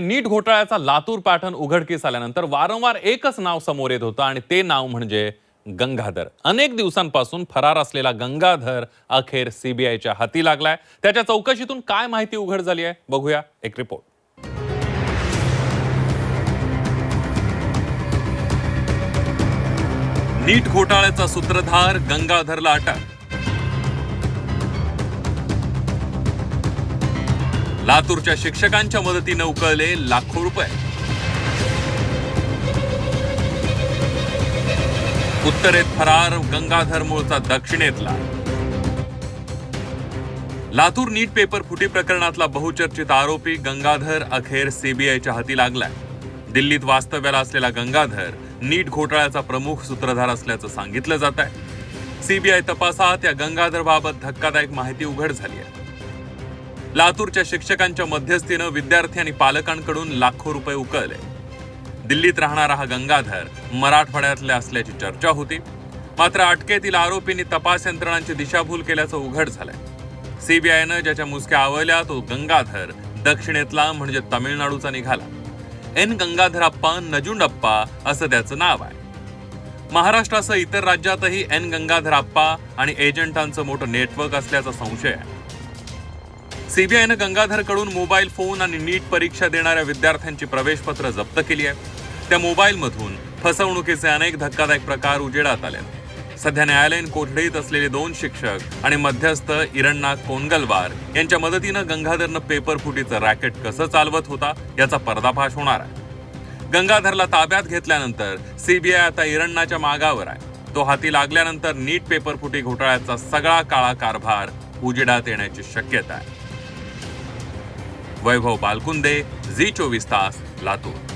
नीट घोटाळ्याचा लातूर पॅटर्न उघडकीस आल्यानंतर वारंवार एकच नाव समोर येत होतं आणि ते नाव म्हणजे गंगाधर. अनेक दिवसांपासून फरार असलेला गंगाधर अखेर सीबीआयच्या हाती लागलाय. त्याच्या चौकशीतून काय माहिती उघड झाली आहे? बघूया एक रिपोर्ट. नीट घोटाळ्याचा सूत्रधार गंगाधरला अटक. लातूरच्या शिक्षकांच्या मदतीनं उकळले लाखो रुपये. उत्तरेत फरार गंगाधर मूळचा दक्षिणेतला लातूर नीट पेपर फुटी प्रकरणातला बहुचर्चित आरोपी गंगाधर अखेर सीबीआयच्या हाती लागलाय. दिल्लीत वास्तव्याला असलेला गंगाधर नीट घोटाळ्याचा प्रमुख सूत्रधार असल्याचं सांगितलं जात आहे सीबीआय तपासात या गंगाधरबाबत धक्कादायक माहिती उघड झाली आहे. लातूरच्या शिक्षकांच्या मध्यस्थीनं विद्यार्थी आणि पालकांकडून लाखो रुपये उकळले. दिल्लीत राहणारा हा गंगाधर मराठवाड्यातल्या असल्याची चर्चा होती. मात्र अटकेतील आरोपींनी तपास यंत्रणांची दिशाभूल केल्याचं उघड झालंय. सीबीआयनं ज्याच्या मुसक्या आवळल्या तो गंगाधर दक्षिणेतला म्हणजे तामिळनाडूचा निघाला. एन गंगाधरप्पा नजुंडप्पा असं त्याचं नाव आहे. महाराष्ट्रासह इतर राज्यातही एन गंगाधरप्पा आणि एजंटांचं मोठं नेटवर्क असल्याचा संशय आहे. सीबीआयनं गंगाधरकडून मोबाईल फोन आणि नीट परीक्षा देणाऱ्या विद्यार्थ्यांची प्रवेशपत्र जप्त केली आहे. त्या मोबाईलमधून फसवणुकीचे अनेक धक्कादायक प्रकार उजेडात आले सध्या न्यायालयीन कोठडीत असलेले दोन शिक्षक आणि मध्यस्थ इरण्णा कोनगलवार यांच्या मदतीनं गंगाधरनं पेपर फुटीचं रॅकेट कसं चालवत होता याचा पर्दाफाश होणार आहे. गंगाधरला ताब्यात घेतल्यानंतर सीबीआय आता इरण्णाच्या मागावर आहे. तो हाती लागल्यानंतर नीट पेपर फुटी घोटाळ्याचा सगळा काळा कारभार उजेडात येण्याची शक्यता आहे. वैभव बालकुंदे झी चोवीस तास लातूर.